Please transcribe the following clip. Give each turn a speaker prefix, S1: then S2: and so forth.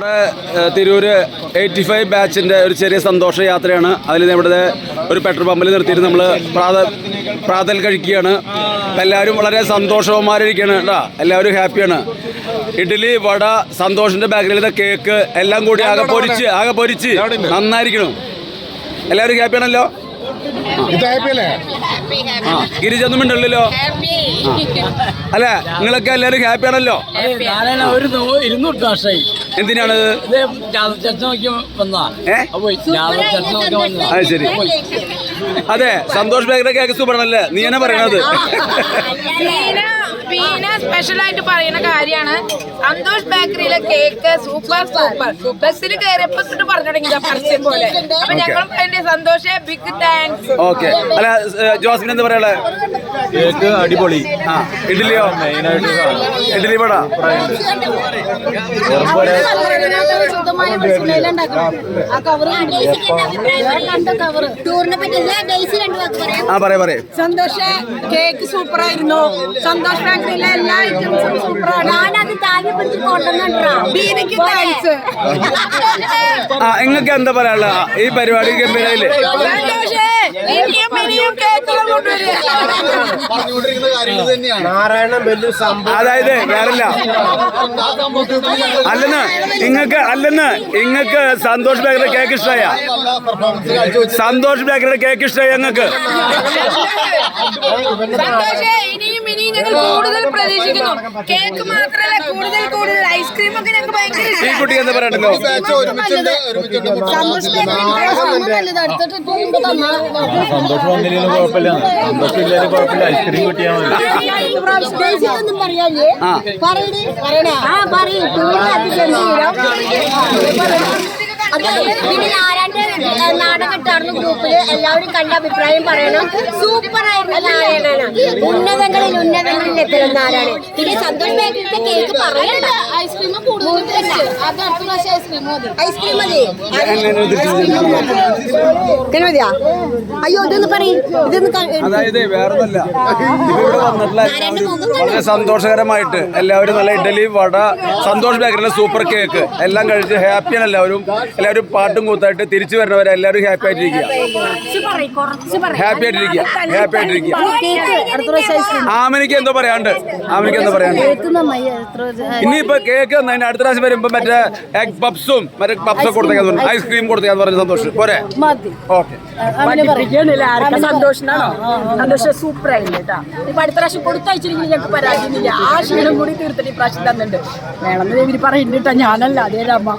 S1: ഇവിടെ Tirur eighty five ബാച്ചിന്റെ ഒരു ചെറിയ സന്തോഷ യാത്രയാണ്. അതിൽ ഇവിടുത്തെ ഒരു പെട്രോൾ പമ്പിൽ നിർത്തിയിട്ട് നമ്മൾ പ്രാത പ്രാതൽ കഴിക്കുകയാണ്. എല്ലാവരും വളരെ സന്തോഷവന്മാരിരിക്കുകയാണ് കേട്ടോ. എല്ലാവരും ഹാപ്പിയാണ്. ഇഡ്ഡലി വട സന്തോഷിന്റെ ബാക്കിലത്തെ കേക്ക് എല്ലാം കൂടി ആകെ പൊരിച്ച് ആകെ പൊരിച്ച് നന്നായിരിക്കണം. എല്ലാവരും ഹാപ്പിയാണല്ലോ? ഗിരിജൊന്നും ഉണ്ടല്ലോ അല്ലേ നിങ്ങളൊക്കെ എല്ലാവരും ഹാപ്പിയാണല്ലോ?
S2: ഒരു ഇരുന്നൂറ് വർഷമായി
S1: എന്തിനാണ്? അത് ശരി. അതെ സന്തോഷ് ബേക്കറി കേക്ക് സൂപ്പറാണല്ലേ? നീ എന്നെ പറയണത്.
S3: വീണ സ്പെഷ്യൽ ആയിട്ട് പറയുന്ന കാര്യമാണ്. സന്തോഷ് ബേക്കറിയിലെ കേക്ക് സൂപ്പർ സൂപ്പർ ബസ്സിൽ കയറിയപ്പോ പറഞ്ഞു തുടങ്ങിയതാ പരസ്യം പോലെ. അപ്പൊ ഞങ്ങൾ അതിന്റെ സന്തോഷ ബിഗ് താങ്ക്സ്
S1: ഓക്കെ അല്ല ജോസ്മിൻ എന്താ പറയാ
S4: കേക്ക് അടിപൊളി.
S1: ആ. ഇഡ്ഡലിയോ?
S4: മെയിനായിട്ട്
S1: ഇഡ്ഡലി വട
S5: ടൂറിനെ ഡേയ്സ് രണ്ടു വാക്ക് പറയാം.
S1: ആ പറയാ പറയാ.
S3: സന്തോഷ കേക്ക് സൂപ്പർ ആയിരുന്നു സന്തോഷ് ഫാക്ടറിയിലെ എല്ലാ ഐറ്റംസും സൂപ്പറാണ്.
S5: ഞാനത് താങ്ങി പിടിച്ച് കൊണ്ടുവന്നിട്ടാ.
S3: താങ്ക്സ്
S1: ആ നിങ്ങൾക്ക് എന്താ പറയാനുള്ള ഈ പരിപാടി ഗംഭീരയില്ലേ
S6: പറഞ്ഞുകൊണ്ടിരിക്കുന്ന കാര്യങ്ങൾ തന്നെയാണ്. നാരായണൻ വലിയ സംഭവം
S1: അതായത് വേറല്ല അല്ലെന്ന്. നിങ്ങൾക്ക് അല്ലെന്ന്. ഇങ്ങക്ക് സന്തോഷ് ബേക്കറി കേക്ക് ഇഷ്ടമായ സന്തോഷ് ബേക്കറി കേക്ക് ഞങ്ങൾക്ക്
S3: ഇനിയും ഇനിയും ഞങ്ങൾ കൂടുതൽ പ്രതീക്ഷിക്കുന്നു. കേക്ക് മാത്രമല്ല കൂടുതൽ കൂടുതൽ ഐസ്ക്രീം ഒക്കെ ഞങ്ങൾക്ക് ഭയങ്കര
S4: സന്തോഷം വന്നില്ലെങ്കിലും കുഴപ്പമില്ല. സന്തോഷം ഇല്ലാലും കുഴപ്പമില്ല. ഐസ്ക്രീം കിട്ടിയാൽ മതി.
S5: ഒന്നും പറയാല്ലേ
S1: ആ.
S5: പറയണേ പറയണേ ആ പറയും ടൂറിന് അതിഗംഭീരം അത് പിന്നെ നാരായണന്റെ ഏ, നാടകം ഇട്ടായിരുന്നു ഗ്രൂപ്പിൽ എല്ലാവരും കണ്ട അഭിപ്രായം പറയണം. സൂപ്പർ ആയിരുന്നു നാരായണനാണ് ഉന്നതങ്ങളിൽ ഉന്നതങ്ങളിൽ എത്തണം നാരായണൻ പിന്നെ സന്തോഷ് ബേക്കറിന്റെ കേക്ക് പറയണ്ട. ഐസ്ക്രീം ഐസ്ക്രീം മതി മതിയാ? അയ്യോ ഇതൊന്ന് പറയും.
S1: അതായത് വേറൊന്നല്ല. ഇവിടെ വന്നിട്ടുള്ള വളരെ സന്തോഷകരമായിട്ട് എല്ലാവരും നല്ല ഇഡലി വട സന്തോഷ് ബേക്കറിയിലെ സൂപ്പർ കേക്ക് എല്ലാം കഴിച്ച് ഹാപ്പിയാണ് എല്ലാവരും. എല്ലാവരും പാട്ടും കൂത്തായിട്ട് തിരിച്ചു വരുന്നവരെ എല്ലാവരും ഹാപ്പി ആയിട്ടിരിക്കുക. ഹാപ്പി ആയിട്ടിരിക്കുക. ഹാപ്പി ആയിട്ടിരിക്കുക.
S5: കേക്ക് അടുത്ത പ്രാവശ്യം ഐസ്ക്രീം.
S1: ആമനിക്ക് എന്തോ പറയാണ്ട് ആമനിക്ക് എന്തോ പറയാണ്ട് ഇനിയിപ്പോ കേക്ക് അതിന്റെ അടുത്ത പ്രാവശ്യം വരുമ്പോ മറ്റേ എഗ് പപ്സും മറ്റേ പപ്സ് കൊടുത്തേക്കാൻ പറഞ്ഞു. ഐസ്ക്രീം. കൊടുത്തേക്കാൻ പറഞ്ഞ സന്തോഷം. പോരെ? ഓക്കെ.
S7: സന്തോഷനാണോ സന്തോഷം സൂപ്പർ ആയില്ല കേട്ടാ ഇപ്പൊ അടുത്ത പ്രാവശ്യം കൊടുത്തയച്ചില്ലെങ്കിൽ ഞങ്ങൾക്ക് പരാതിയൊന്നുമില്ല. ആ ക്ഷീണം കൂടി തീർത്തിട്ട് ഈ പ്രാവശ്യം തന്നിട്ടുണ്ട്. വേണമെന്ന് ഇവർ പറയുന്നുണ്ട് കേട്ടോ ഞാനല്ല അതേ അമ്മ